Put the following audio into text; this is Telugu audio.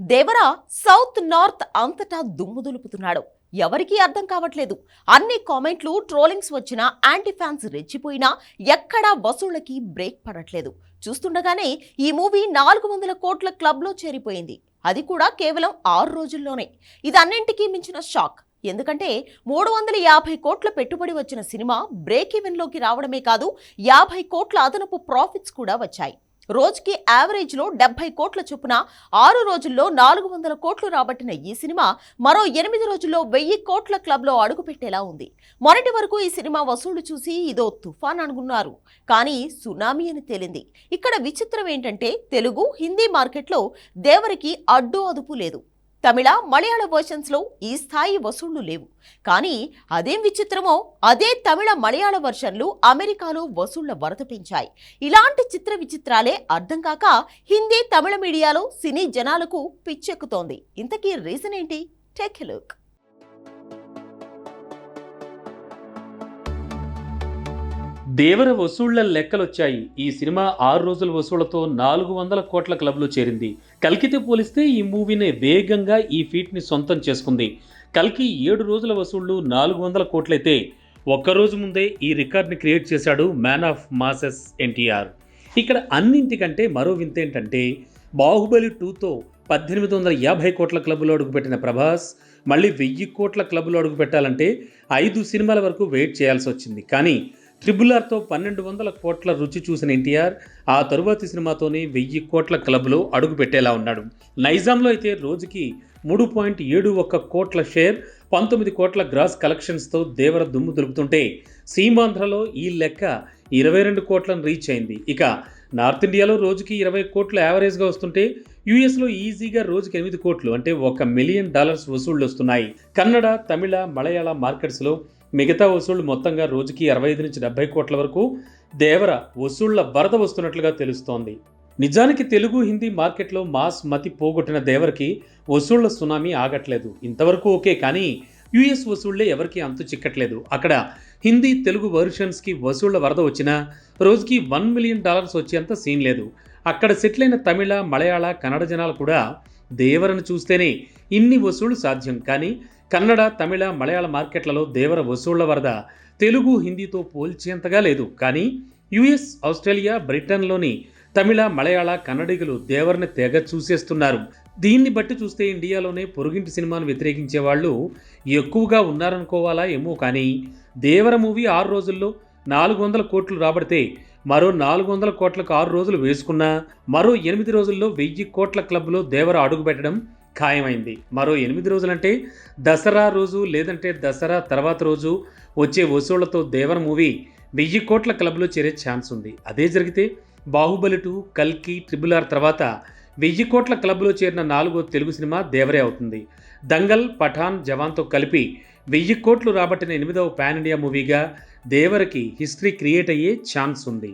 దేవరా సౌత్ నార్త్ అంతటా దుమ్ము దులుపుతున్నాడు. ఎవరికీ అర్థం కావట్లేదు. అన్ని కామెంట్లు ట్రోలింగ్స్ వచ్చినా యాంటీ ఫ్యాన్స్ రెచ్చిపోయినా ఎక్కడా వసూళ్ళకి బ్రేక్ పడట్లేదు. చూస్తుండగానే ఈ మూవీ నాలుగు వందల కోట్ల క్లబ్లో చేరిపోయింది. అది కూడా కేవలం ఆరు రోజుల్లోనే. ఇది అన్నింటికీ మించిన షాక్. ఎందుకంటే మూడు వందల యాభై కోట్ల పెట్టుబడి వచ్చిన సినిమా బ్రేక్ ఈవెన్లోకి రావడమే కాదు యాభై కోట్ల అదనపు ప్రాఫిట్స్ కూడా వచ్చాయి. రోజుకి యావరేజ్లో డెబ్బై కోట్ల చొప్పున ఆరు రోజుల్లో నాలుగు వందల కోట్లు రాబట్టిన ఈ సినిమా మరో ఎనిమిది రోజుల్లో వెయ్యి కోట్ల క్లబ్లో అడుగుపెట్టేలా ఉంది. మొన్నటి వరకు ఈ సినిమా వసూళ్ళు చూసి ఇదో తుఫాన్ అనుకున్నారు. కానీ సునామీ అని తేలింది. ఇక్కడ విచిత్రం ఏంటంటే తెలుగు హిందీ మార్కెట్లో దేవరికి అడ్డు అదుపు లేదు. తమిళ మలయాళ వర్షన్స్లో ఈ స్థాయి వసూళ్ళు లేవు. కానీ అదేం విచిత్రమో అదే తమిళ మలయాళ వర్షన్లు అమెరికాలో వసూళ్ళ వరద పెంచాయి. ఇలాంటి చిత్ర విచిత్రాలే అర్థం కాక హిందీ తమిళ మీడియాలో సినీ జనాలకు పిచ్చెక్కుతోంది. ఇంతకీ రీజన్ ఏంటి? టేక్ లుక్ దేవర వసూళ్ళ లెక్కలొచ్చాయి. ఈ సినిమా ఆరు రోజుల వసూళ్ళతో నాలుగు వందల కోట్ల క్లబ్లో చేరింది. కల్కితో పోలిస్తే ఈ మూవీని వేగంగా ఈ ఫీట్ని సొంతం చేసుకుంది. కల్కి ఏడు రోజుల వసూళ్ళు నాలుగు వందల కోట్లయితే ఒక్కరోజు ముందే ఈ రికార్డ్ని క్రియేట్ చేశాడు మ్యాన్ ఆఫ్ మాసెస్ ఎన్టీఆర్. ఇక్కడ అన్నింటికంటే మరో వింత ఏంటంటే బాహుబలి టూతో పద్దెనిమిది వందల యాభై కోట్ల క్లబ్లో అడుగుపెట్టిన ప్రభాస్ మళ్ళీ వెయ్యి కోట్ల క్లబ్లో అడుగుపెట్టాలంటే ఐదు సినిమాల వరకు వెయిట్ చేయాల్సి వచ్చింది కానీ ట్రిబుల్ ఆర్తో పన్నెండు వందల కోట్ల రుచి చూసిన ఎన్టీఆర్ ఆ తరువాతి సినిమాతోనే వెయ్యి కోట్ల క్లబ్లో అడుగు పెట్టేలా ఉన్నాడు. నైజాంలో అయితే రోజుకి మూడు పాయింట్ ఏడు ఒక్క కోట్ల షేర్ పంతొమ్మిది కోట్ల గ్రాస్ కలెక్షన్స్తో దేవర దుమ్ము దులుపుతుంటే సీమాంధ్రలో ఈ లెక్క ఇరవై రెండు కోట్లను రీచ్ అయింది. ఇక నార్త్ ఇండియాలో రోజుకి ఇరవై కోట్లు యావరేజ్గా వస్తుంటే యూఎస్లో ఈజీగా రోజుకి ఎనిమిది కోట్లు అంటే ఒక మిలియన్ డాలర్స్ వసూళ్ళు వస్తున్నాయి కన్నడ తమిళ మలయాళ మార్కెట్స్లో మిగతా వసూళ్ళు మొత్తంగా రోజుకి అరవై ఐదు నుంచి డెబ్బై కోట్ల వరకు దేవర వసూళ్ళ వరద వస్తున్నట్లుగా తెలుస్తోంది. నిజానికి తెలుగు హిందీ మార్కెట్లో మాస్ మతి పోగొట్టిన దేవరికి వసూళ్ళ సునామీ ఆగట్లేదు. ఇంతవరకు ఓకే కానీ యుఎస్ వసూళ్ళే ఎవరికీ అంతు చిక్కట్లేదు. అక్కడ హిందీ తెలుగు వర్షన్స్కి వసూళ్ళ వరద వచ్చినా రోజుకి వన్ మిలియన్ డాలర్స్ వచ్చేంత సీన్ లేదు. అక్కడ సెటిల్ అయిన తమిళ మలయాళ కన్నడ జనాలు కూడా దేవరను చూస్తేనే ఇన్ని వసూళ్ళు సాధ్యం. కానీ కన్నడ తమిళ మలయాళ మార్కెట్లలో దేవర వసూళ్ళ వరద తెలుగు హిందీతో పోల్చేంతగా లేదు. కానీ యుఎస్ ఆస్ట్రేలియా బ్రిటన్లోని తమిళ మలయాళ కన్నడిగులు దేవర్ని తెగ చూసేస్తున్నారు. దీన్ని బట్టి చూస్తే ఇండియాలోనే పొరుగింటి సినిమాను వ్యతిరేకించే వాళ్ళు ఎక్కువగా ఉన్నారనుకోవాలా ఏమో కానీ దేవర మూవీ ఆరు రోజుల్లో నాలుగు వందల కోట్లు రాబడితే మరో నాలుగు వందల కోట్లకు ఆరు రోజులు వేసుకున్నా మరో ఎనిమిది రోజుల్లో వెయ్యి కోట్ల క్లబ్లో దేవర అడుగుపెట్టడం ఖాయమైంది. మరో ఎనిమిది రోజులంటే దసరా రోజు లేదంటే దసరా తర్వాత రోజు వచ్చే వసూళ్ళతో దేవర మూవీ వెయ్యి కోట్ల క్లబ్లో చేరే ఛాన్స్ ఉంది. అదే జరిగితే బాహుబలి టూ కల్కి ట్రిబుల్ ఆర్ తర్వాత వెయ్యి కోట్ల క్లబ్లో చేరిన నాలుగో తెలుగు సినిమా దేవరే అవుతుంది. దంగల్ పఠాన్ జవాన్తో కలిపి వెయ్యి కోట్లు రాబట్టిన ఎనిమిదవ పాన్ ఇండియా మూవీగా దేవరకి హిస్టరీ క్రియేట్ అయ్యే ఛాన్స్ ఉంది.